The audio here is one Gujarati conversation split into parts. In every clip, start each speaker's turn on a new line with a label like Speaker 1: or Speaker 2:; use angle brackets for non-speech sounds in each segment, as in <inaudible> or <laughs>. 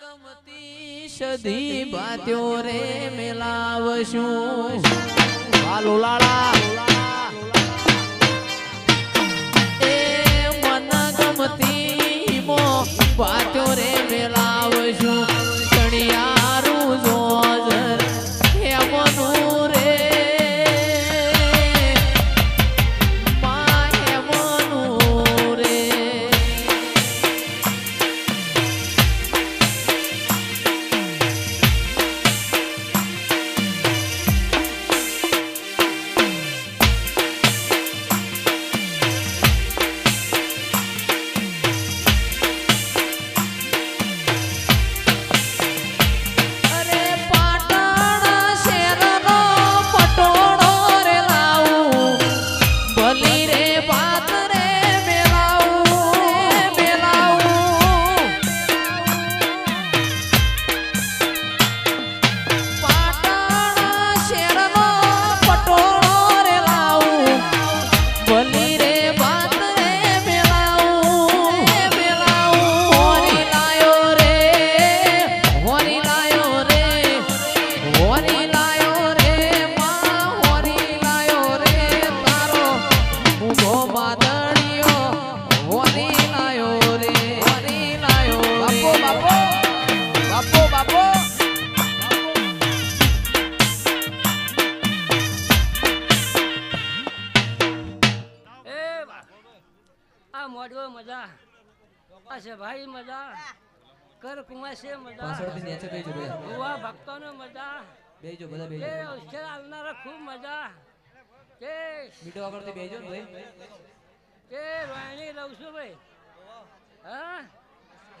Speaker 1: ગમતી સધી રે મેલાવશું. હાલો લાલા. એ મન ગમતી મો બાત્યો રે મેલાવશું.
Speaker 2: કર છે મજા.
Speaker 3: પાછળથી નેચે બેજો બધા
Speaker 2: ભુવા ભક્તોને મજા.
Speaker 3: બેજો બધા બેજો.
Speaker 2: એ અક્ષર આવનારા ખૂબ મજા. કે
Speaker 3: મીઠો આગળથી બેજો ને ભાઈ.
Speaker 2: કે રોહિણી રહું છું ભાઈ. હા?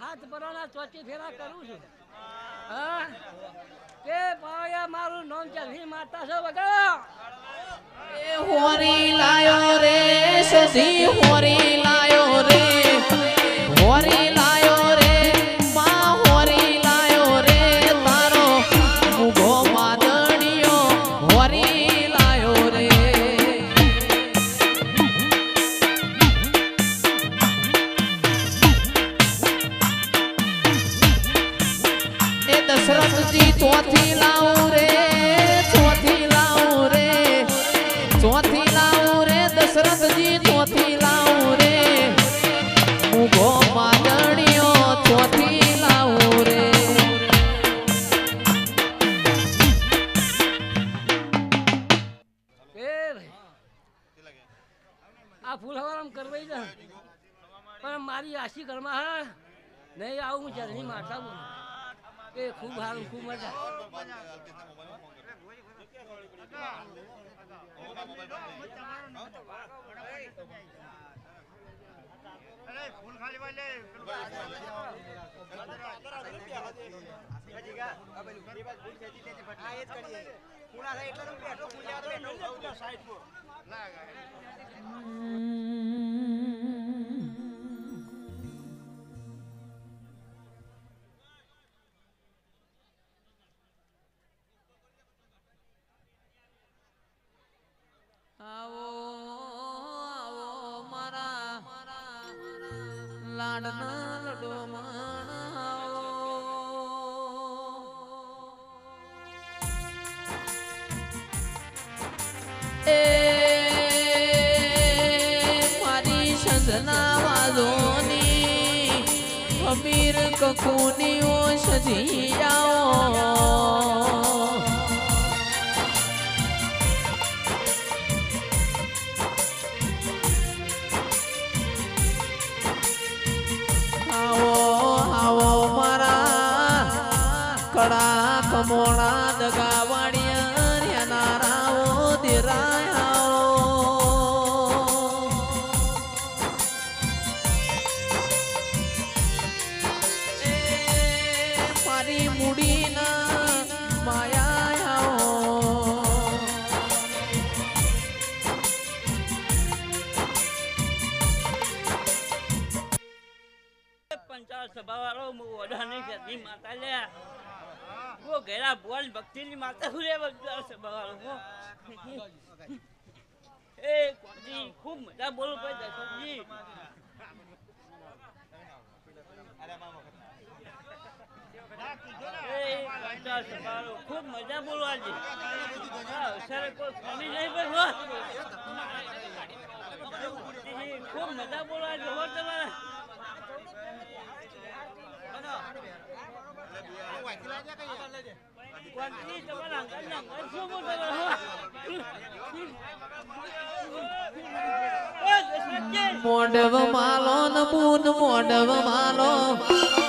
Speaker 2: હાથ પરોના ચોચી ફેરા કરું છું. હા? કે પાયા મારું નામ ચાલી માતા છો વગર.
Speaker 1: એ હોરી લાયો રે સસી હોરી લાયો રે. હોરી
Speaker 2: પણ મારી આશી ઘરમાં હા. નહીં આવું, હું ચરણી માતા બોલું. એ ખૂબ સારું, ખૂબ મજા.
Speaker 1: આવો લાડના લડો માણ આવો એ મારી સંધના ઓ સજી કડા કમોણા દગા વાણિયા નારાઓ દેરાયા મારી મૂડીના માયા
Speaker 2: પંચાયત સભા વાળો ઓઢાની ફેરની માતા લે વો ગેરા બોલ ભક્તિની માતા હું રે પંચાયત સભા વાળો હો. <laughs> એ કોજી ખૂબ મજા બોલો ભાઈ સંભાળો ખૂબ મજા બોલવાની હા, સર કોઈ ખામી નહીં બેઠો ખૂબ મજા બોલવાની હો તમારે. ક્વોન્ટિટી તમારા અંગાજના મન શું બોલ તમારે!
Speaker 1: મોડવ માલો ન બૂન મોડવ માલો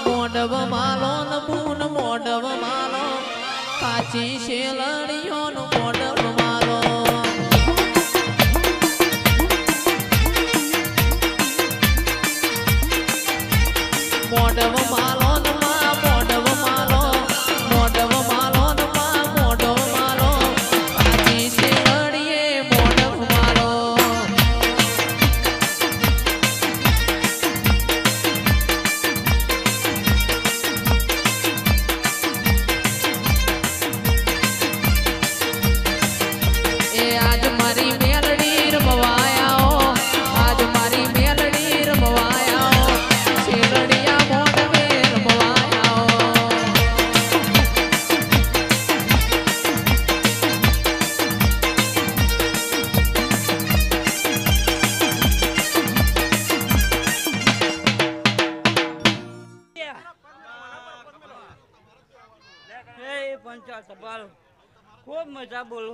Speaker 1: મોડવ માલો ન મોડવ માલો કાચી શેલડીઓ નો મોડવ
Speaker 2: પંચાયત સંભાળો ખૂબ મજા બોલો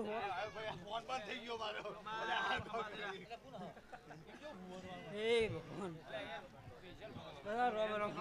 Speaker 2: હે ભગવાન. બધા રોમ રોમ.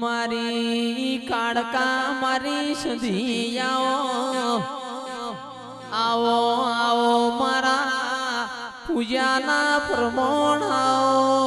Speaker 1: મારી કાળકા મારી સુધી આવો આવો મારા પૂજાના પ્રમોણાઓ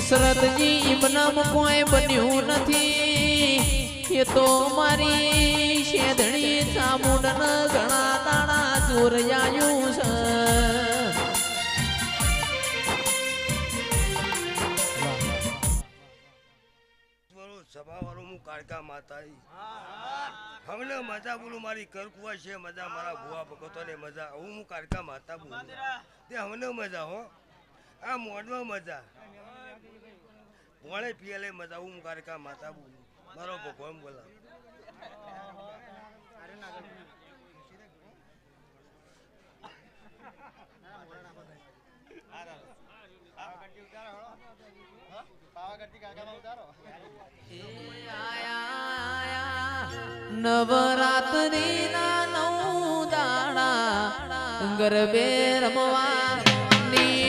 Speaker 1: દશરથજી ઇમનામ કોઈ બન્યું નથી. એ તો મારી શેધણી ચામુંડન ઘણા દાણા ચોરયાયું છે.
Speaker 4: માતા હમને મજા બોલું, મારી કરકુવા છે, મજા મારા ભુવા ભગતો ને મજા. હું કાળકા માતા બોલું તે હમને મજા હો. આ મોડમાં મજા. પોણે પીએલે મજા હું કારકા માતા બોલું. મારો ભગવાન બોલા.
Speaker 1: નવરાત્રી ના નવ દાણા ગરબે રમવા નિસર્યા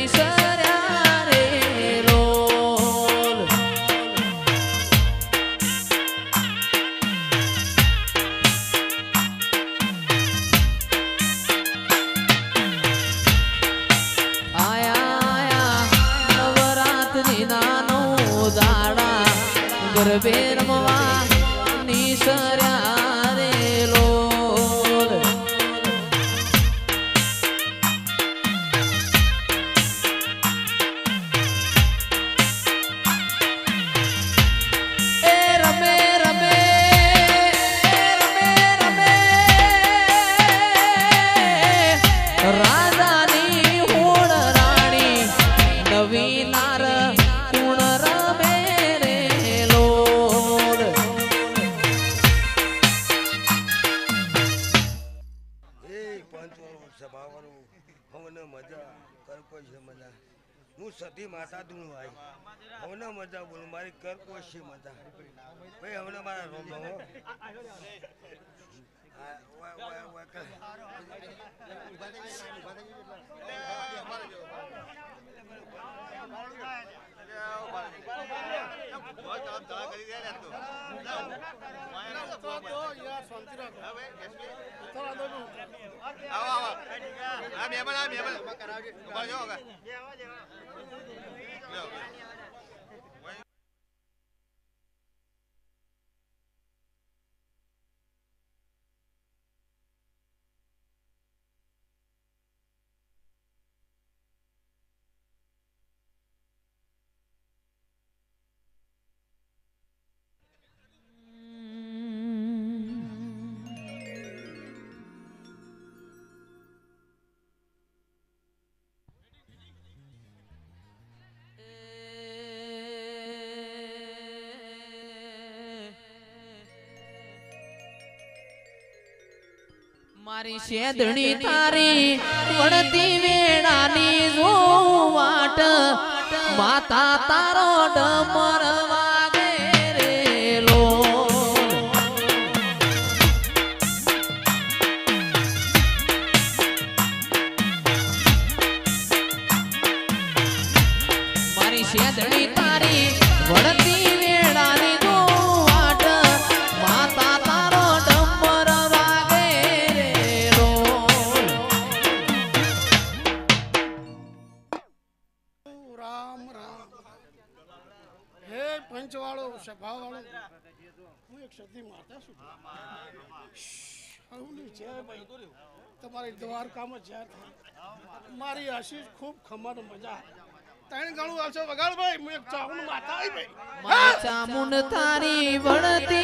Speaker 4: સતી આવી તું મજા બોલું મારી કર છે મજા. ભાઈ હમને મારા રોમ રોમ હો. આ, ઓય, ઓય, ઓય, કર.
Speaker 1: મારી શેદણી તારી વળતી વેળાની જો વાટ માતા તારો ડમર વાગે રે લો મારી શેદણી તારી વળતી
Speaker 5: તમારી દ્વારકામાં જ્યાં થાય. મારી આશીષ ખૂબ ખમણ મજા. ત્રણ ગણું આવશે વગાડ ભાઈ હું એક ચાવણ માતા આવી ભાઈ.
Speaker 1: ચામુન તારી વળતી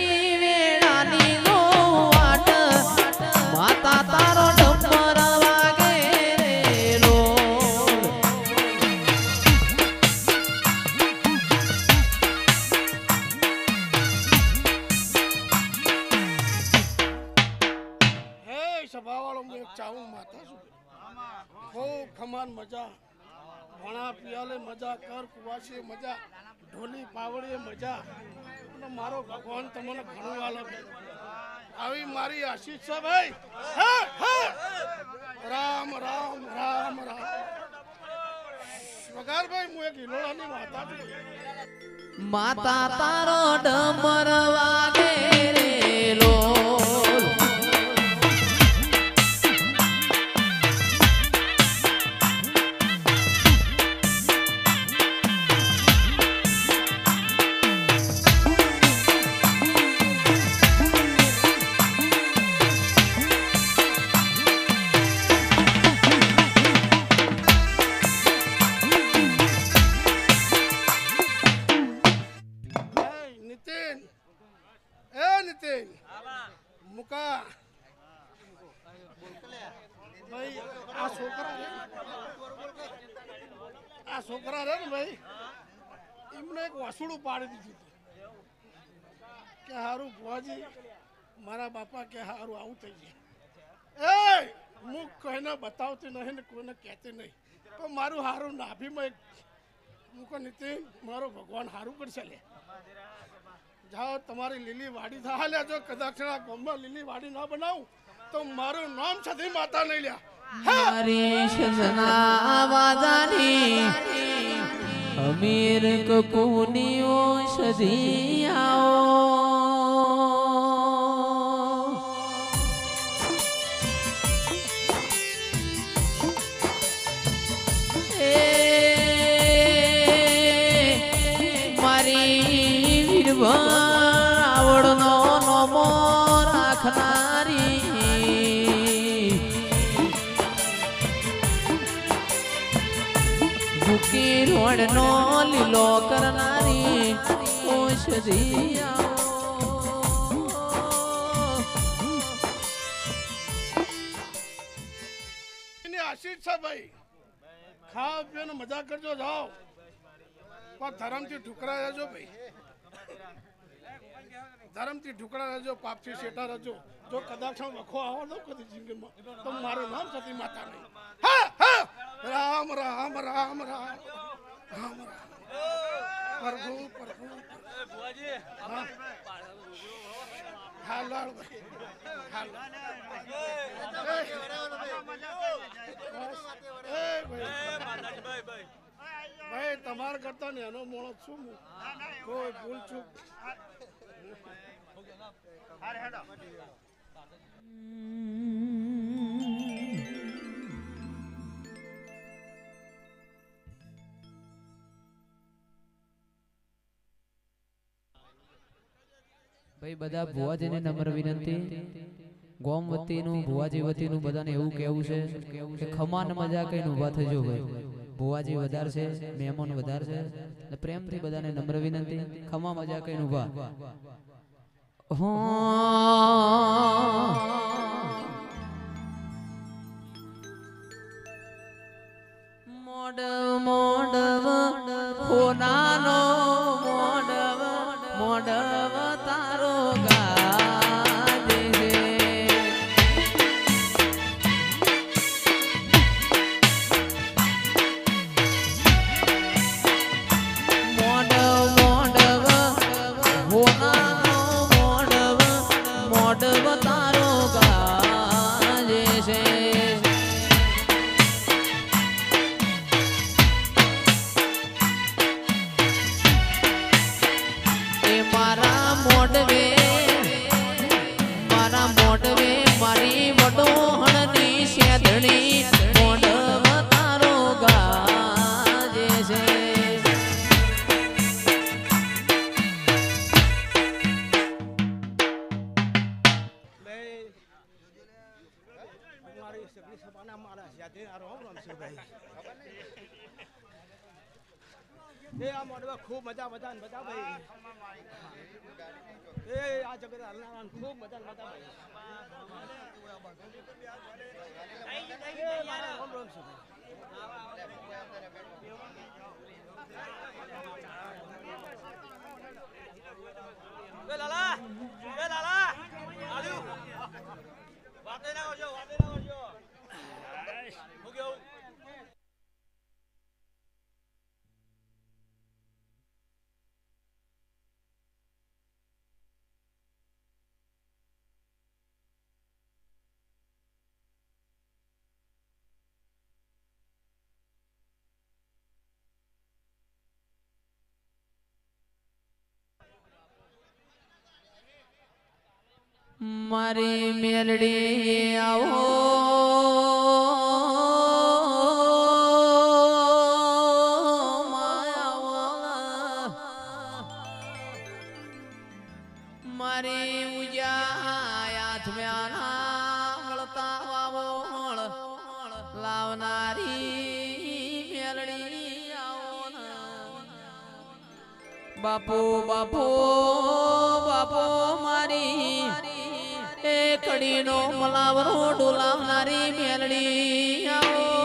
Speaker 5: પાવડીએ મજા. અને મારો ભગવાન તમને ઘણું આલે. આવી મારી આશીષ છે, ભાઈ. રામ રામ રામ રામ. વગારભાઈ હું એક હિલોળાની માતા છું
Speaker 1: માતા તારો ડમર
Speaker 5: મુકા. ભાઈ, આ છોકરા આ છોકરા રે ને ભાઈ? એમને એક વાસુડું પાડી દીધું કે હારું ભુવાજી, મારા બાપા કે હારું આવું થઈ જાય. એ હું કોઈને બતાવતી નહીં ને કોઈને કહેતી નહીં. પણ મારું હારું નાભીમાં એક મુકો નીતિન, મારો ભગવાન હારું કરશે લે. જાઓ, તમારી લીલી વાડી થાય લે જો કદાચ આ ગામમાં લીલી વાડી ના બનાવું, તો મારું નામ સધી માતા નહીં લ્યા.
Speaker 1: મારી સજના વાદાની, અમીર કકુનીઓ સધી આવો. ભૂકી રોડનો લીલો કરનારી
Speaker 5: ઓશરિયા આશીષ છે ભાઈ. ખાવ પીઓ મજા કરજો, જાઓ. પણ ધરમથી ઠુકરાયા જો ભાઈ. ધરમથી ઢુકડા રહેજો, પાપથી શેઠા રહેજો. જો કદાચ વખો આવો ને કદી જિંદગીમાં, તો મારું નામ સતી માતા નહીં. હા! રામ રામ રામ રામ. રામ પ્રભુ પ્રભુ. ભાઈ. તમારા કરતા ને એનો મોણો છું હું. કોઈ ભૂલ છું.
Speaker 3: ભાઈ બધા ભુવાજીને નમ્ર વિનંતી ગોમ વતીનું ભુવાજી વતીનું બધાને એવું કહેવું છે કે ખમાન મજા કઈને ઊભા થજો ભાઈ ભુવાજી વધારે છે મહેમાન વધારે છે એટલે પ્રેમથી બધાને નમ્ર વિનંતી ખમા મજા કઈને ઊભા
Speaker 1: મોડવ મોડ હોનાનો મોડવ છે
Speaker 5: ભાઈ એ આ મોડવા ખૂબ મજા મજા ને બધા ભાઈ એ આ જગત હલનારા ને ખૂબ મજા ને બધા ભાઈ એ મારા રોમ રોમ છે ભાઈ
Speaker 1: મારી મેલડી આવો. મારી ઉજાયા લાવનારી મેલડી આવો બાપો બાપો બાપો કડીનો મલાવરો ડોલાવનારી મેલડી આવો.